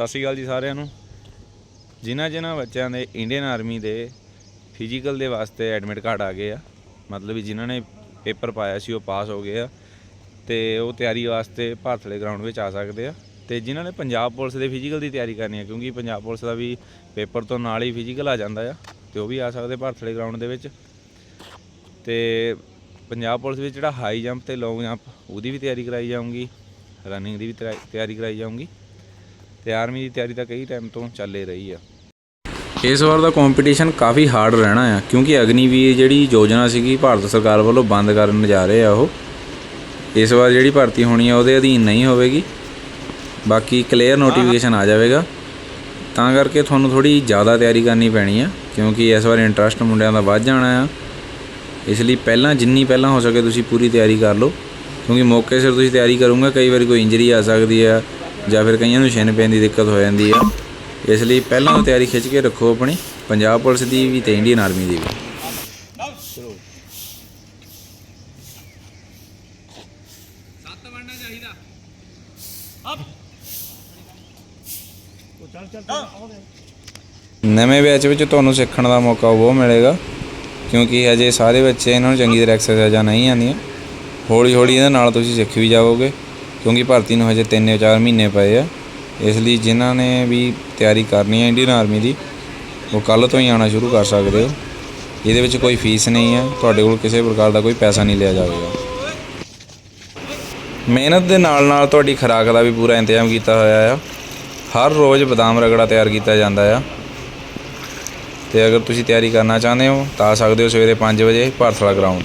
ਸਤਿ ਸ਼੍ਰੀ ਅਕਾਲ ਜੀ ਸਾਰਿਆਂ ਨੂੰ। ਜਿਨ੍ਹਾਂ ਜਿਨ੍ਹਾਂ ਬੱਚਿਆਂ ਦੇ ਇੰਡੀਅਨ ਆਰਮੀ ਦੇ ਫਿਜ਼ੀਕਲ ਦੇ ਵਾਸਤੇ ਐਡਮਿਟ ਕਾਰਡ ਆ ਗਏ ਆ, ਮਤਲਬ ਵੀ ਜਿਨ੍ਹਾਂ ਨੇ ਪੇਪਰ ਪਾਇਆ ਸੀ ਉਹ ਪਾਸ ਹੋ ਗਏ ਆ ਤੇ ਉਹ ਤਿਆਰੀ ਵਾਸਤੇ ਭਾਰਤ ਗਰਾਊਂਡ ਵਿੱਚ ਆ ਸਕਦੇ ਆ ਤੇ ਜਿਨ੍ਹਾਂ ਨੇ ਪੰਜਾਬ ਪੁਲਿਸ ਦੇ ਫਿਜ਼ੀਕਲ ਦੀ ਤਿਆਰੀ ਕਰਨੀ ਹੈ ਕਿਉਂਕਿ ਪੰਜਾਬ ਪੁਲਿਸ ਦਾ ਵੀ ਪੇਪਰ ਤੋਂ ਨਾਲ ਹੀ ਫਿਜ਼ੀਕਲ ਆ ਜਾਂਦਾ ਆ, ਤੇ ਉਹ ਵੀ ਆ ਸਕਦੇ ਭਾਰਤ ਗਰਾਊਂਡ ਦੇ ਵਿੱਚ। ਤੇ ਪੰਜਾਬ ਪੁਲਿਸ ਵਿੱਚ ਜਿਹੜਾ ਹਾਈ ਜੰਪ ਤੇ ਲੌਂਗ ਜੰਪ ਉਹਦੀ ਵੀ ਤਿਆਰੀ ਕਰਾਈ ਜਾਊਗੀ ਰਨਿੰਗ ਦੀ ਵੀ ਤਿਆਰੀ- ਤਿਆਰੀ ਕਰਾਈ ਜਾਊਗੀ। ਤੇ ਆਰਮੀ ਦੀ ਤਿਆਰੀ ਤਾਂ ਕਈ ਟਾਈਮ ਤੋਂ ਚੱਲ ਰਹੀ ਆ। ਇਸ ਵਾਰ ਦਾ ਕੰਪੀਟੀਸ਼ਨ ਕਾਫੀ ਹਾਰਡ ਰਹਿਣਾ ਆ ਕਿਉਂਕਿ ਅਗਨੀਵੀਰ ਜਿਹੜੀ ਯੋਜਨਾ ਸੀਗੀ ਭਾਰਤ ਸਰਕਾਰ ਵੱਲੋਂ ਬੰਦ ਕਰਨ ਜਾ ਰਹੇ ਆ ਉਹ ਇਸ ਵਾਰ ਜਿਹੜੀ ਭਰਤੀ ਹੋਣੀ ਆ ਉਹਦੇ ਅਧੀਨ ਨਹੀਂ ਹੋਵੇਗੀ। ਬਾਕੀ ਕਲੀਅਰ ਨੋਟੀਫਿਕੇਸ਼ਨ ਆ ਜਾਵੇਗਾ। ਤਾਂ ਕਰਕੇ ਤੁਹਾਨੂੰ ਥੋੜੀ ਜ਼ਿਆਦਾ ਤਿਆਰੀ ਕਰਨੀ ਪੈਣੀ ਆ ਕਿਉਂਕਿ ਇਸ ਵਾਰ ਇੰਟਰਸਟ ਮੁੰਡਿਆਂ ਦਾ ਵੱਧ ਜਾਣਾ ਆ। ਇਸ ਲਈ ਪਹਿਲਾਂ ਜਿੰਨੀ ਪਹਿਲਾਂ ਹੋ ਸਕੇ ਤੁਸੀਂ ਪੂਰੀ ਤਿਆਰੀ ਕਰ ਲਓ ਕਿਉਂਕਿ ਮੌਕੇ ਸਿਰ ਤੁਸੀਂ ਤਿਆਰੀ ਕਰੋਗੇ ਕਈ ਵਾਰੀ ਕੋਈ ਇੰਜਰੀ ਆ ਸਕਦੀ ਆ ਜਾਂ ਫਿਰ ਕਈਆਂ ਨੂੰ ਛਿਨ ਪੈਣ ਦੀ ਦਿੱਕਤ ਹੋ ਜਾਂਦੀ ਆ। ਇਸ ਲਈ ਪਹਿਲਾਂ ਤੋਂ ਤਿਆਰੀ ਖਿੱਚ ਕੇ ਰੱਖੋ ਆਪਣੀ। ਪੰਜਾਬ ਪੁਲਿਸ ਦੀ ਵੀ ਤੇ ਇੰਡੀਅਨ ਆਰਮੀ ਦੀ ਵੀ। ਨਵੇਂ ਬੈਚ ਵਿੱਚ ਤੁਹਾਨੂੰ ਸਿੱਖਣ ਦਾ ਮੌਕਾ ਉਹ ਮਿਲੇਗਾ ਕਿਉਂਕਿ ਅਜੇ ਸਾਰੇ ਬੱਚੇ ਇਹਨਾਂ ਨੂੰ ਚੰਗੀ ਤਰ੍ਹਾਂ ਐਕਸਰਸਾਈਜ਼ਾਂ ਨਹੀਂ ਆਉਂਦੀਆਂ। ਹੌਲੀ ਹੌਲੀ ਇਹਦੇ ਨਾਲ ਤੁਸੀਂ ਸਿੱਖ ਵੀ ਜਾਵੋਗੇ। ਕਿਉਂਕਿ ਭਰਤੀ ਨੂੰ ਹਜੇ 3 ਜਾਂ 4 ਮਹੀਨੇ ਪਏ ਆ। ਇਸ ਲਈ ਜਿਨ੍ਹਾਂ ਨੇ ਵੀ ਤਿਆਰੀ ਕਰਨੀ ਹੈ ਇੰਡੀਅਨ ਆਰਮੀ ਦੀ, ਉਹ ਕੱਲ ਤੋਂ ਹੀ ਆਉਣਾ ਸ਼ੁਰੂ ਕਰ ਸਕਦੇ ਹੋ। ਇਹਦੇ ਵਿੱਚ ਕੋਈ ਫੀਸ ਨਹੀਂ ਹੈ ਤੁਹਾਡੇ ਕੋਲ ਕਿਸੇ ਪ੍ਰਕਾਰ ਦਾ ਕੋਈ ਪੈਸਾ ਨਹੀਂ ਲਿਆ ਜਾਵੇਗਾ। ਮਿਹਨਤ ਦੇ ਨਾਲ ਨਾਲ ਤੁਹਾਡੀ ਖੁਰਾਕ ਦਾ ਵੀ ਪੂਰਾ ਇੰਤਜ਼ਾਮ ਕੀਤਾ ਹੋਇਆ ਆ। ਹਰ ਰੋਜ਼ ਬਦਾਮ ਰਗੜਾ ਤਿਆਰ ਕੀਤਾ ਜਾਂਦਾ ਆ। ਤੇ ਅਗਰ ਤੁਸੀਂ ਤਿਆਰੀ ਕਰਨਾ ਚਾਹੁੰਦੇ ਹੋ, ਤਾਂ ਆ ਸਕਦੇ ਹੋ ਸਵੇਰੇ 5 ਵਜੇ ਭਾਰਤਲਾ ਗਰਾਊਂਡ।